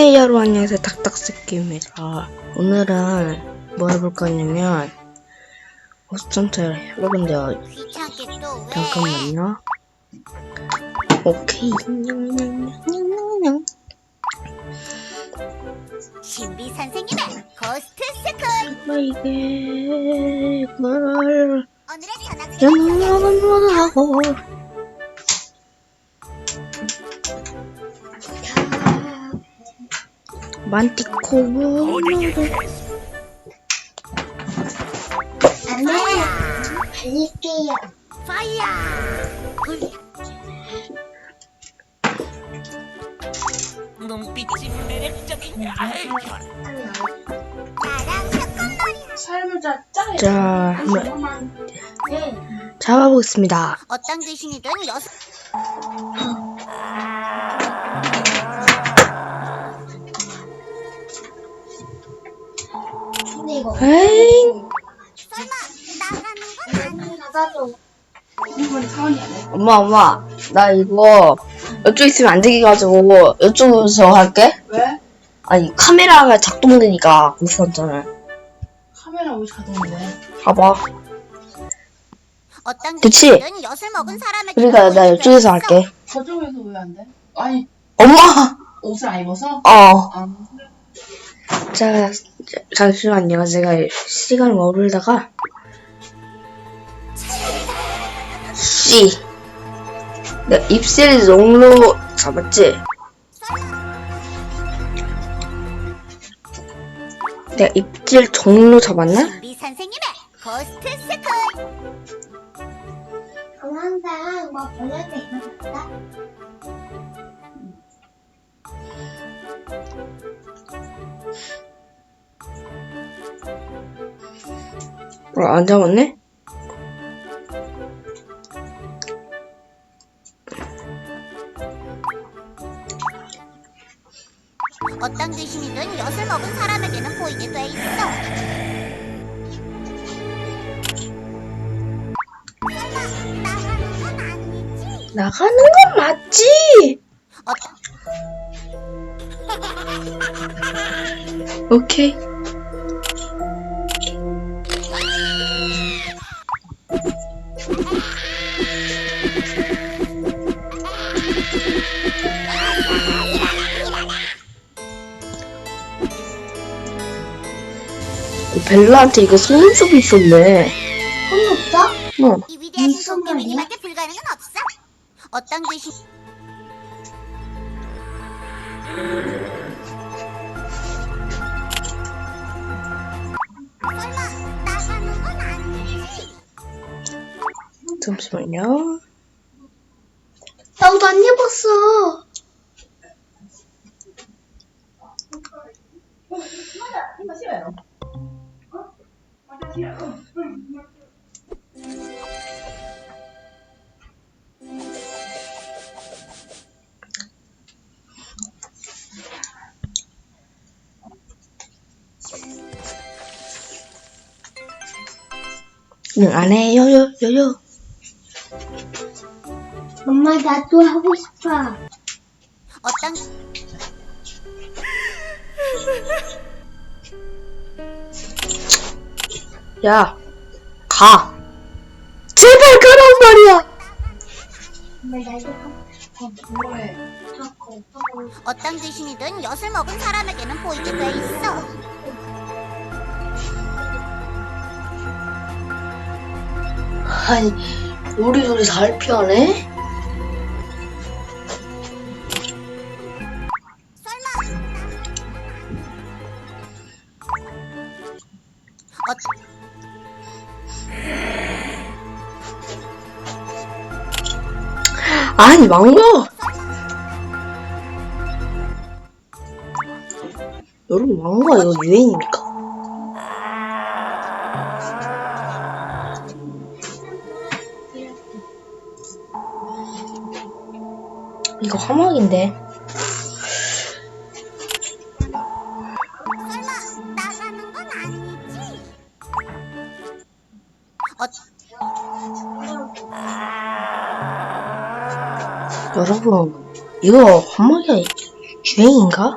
네, 여러분 안녕하세요. 닥닥스키입니다. 오늘은 뭐 해볼 거냐면 호스턴트를 해볼 건데요. 귀찮게 또 왜? 잠깐만요. 오케이. 신비 선생님의 고스트 스쿨 뭐 이게 이걸 오늘의 전학생 연락은 하고 만티코브. 파이어 달릴게요. 파이어! 눈빛이 매력적인 짜야 자 한번 돼. 잡아보겠습니다. 어떤 귀신이든 여섯 에이 설마 나가는 건 아니. 엄마 엄마 나 이거 이쪽 있으면 안 되게 가지고 이쪽에서 할게. 왜? 아니 카메라가 작동되니까 무서웠잖아. 카메라 왜 자동이래? 봐봐. 어떤 그치? 엿을 먹은 그러니까 나 이쪽에서 할게. 저쪽에서 왜 안 돼? 아니 엄마. 옷을 안 입어서? 어. 아, 자, 자, 잠시만요. 제가 시간을 머물다가 C. 내 입술 농로 잡았지? 내가 입질 종로 잡았나? 신비 선생님의 고스트 스쿨 항상 뭐때 있는 거다. 어, 안 잡았네? 어떤 귀신이든 엿을 먹은 사람에게는 보이게 돼 있어? 나가는 건 맞지? 어떤 오케이. 벨라한테 이거 속눈썹이 있었네. 손이 없어? 어. 이 위대하신 무슨 말이야? 도깨비님한테 불가능은 없어. 어떤 귀신 설마 나가는 건 아니지? 잠시만요. 나도 안 입었어. 응, 안 해. 요 요, 요 요. 엄마 나도 하고 싶어. 어떤 야, 가. 제발 가란 말이야. 어떤 귀신이든 엿을 먹은 사람에게는 보이게 돼 있어. 아니, 우리 둘이 잘 피하네? 설마 어, 아니, 망고! 여러분, 망고가 이거 유행입니까? 이거 화막인데. 여러분, 이거 건물이가 주행인가?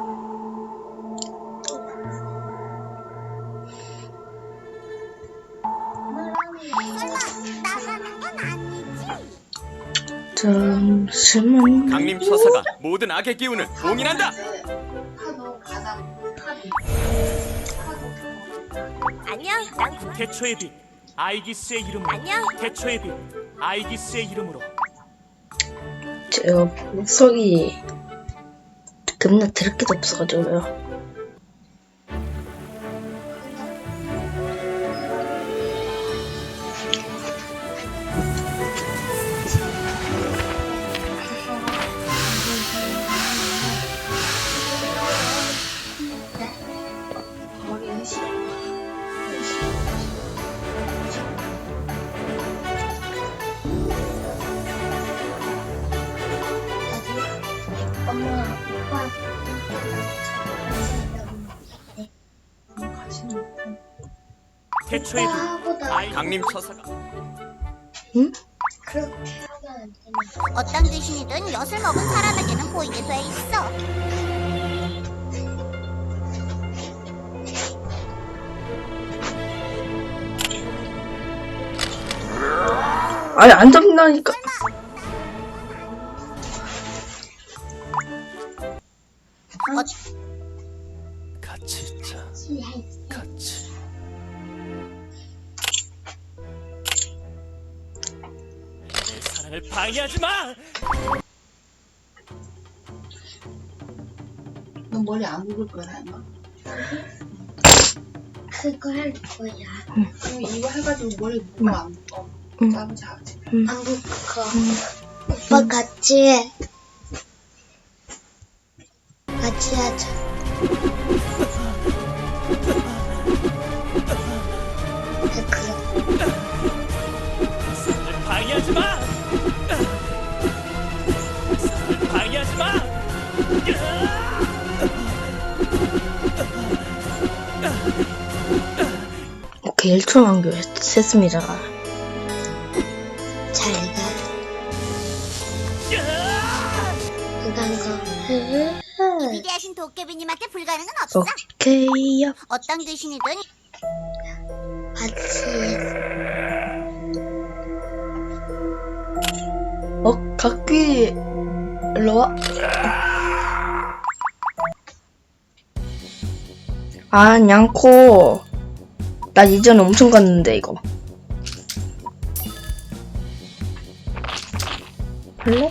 잠시만. 강림 처사가 모든 악의 기운을 봉인한다. 안녕, 난 태초의 빛, 아이기스의 이름으로. 안녕. 태초의 빛, 아이기스의 이름으로. 제가 목소리 겁나 드럽게도 없어가지고요. 태초의 강림 처사가 되는 어떤 귀신이든 엿을 먹은 사람에게는 보이게 돼 있어. 아니 안 잡는다니까. 같이 있자 같이 내 사랑을 방해하지 마. 너 머리 안 묶을 거야 엄마 그거 할 거야. 그럼 이거 해가지고 머리 묶어 안 묶어 응. 짜보자 같이 안 묶어. 오빠 같이 해. 같이 하자. 방해하지 마. 방해하지 마. 오케이 1초 남겨했습니다. 잘 가. 그간 거. 위대하신 도깨비님한테 불가능은 없어. 오케이요. 어떤 귀신이든 같이 해. 어 각기 일로 와. 아 냥코. 나 이전에 엄청 갔는데 이거. 할래?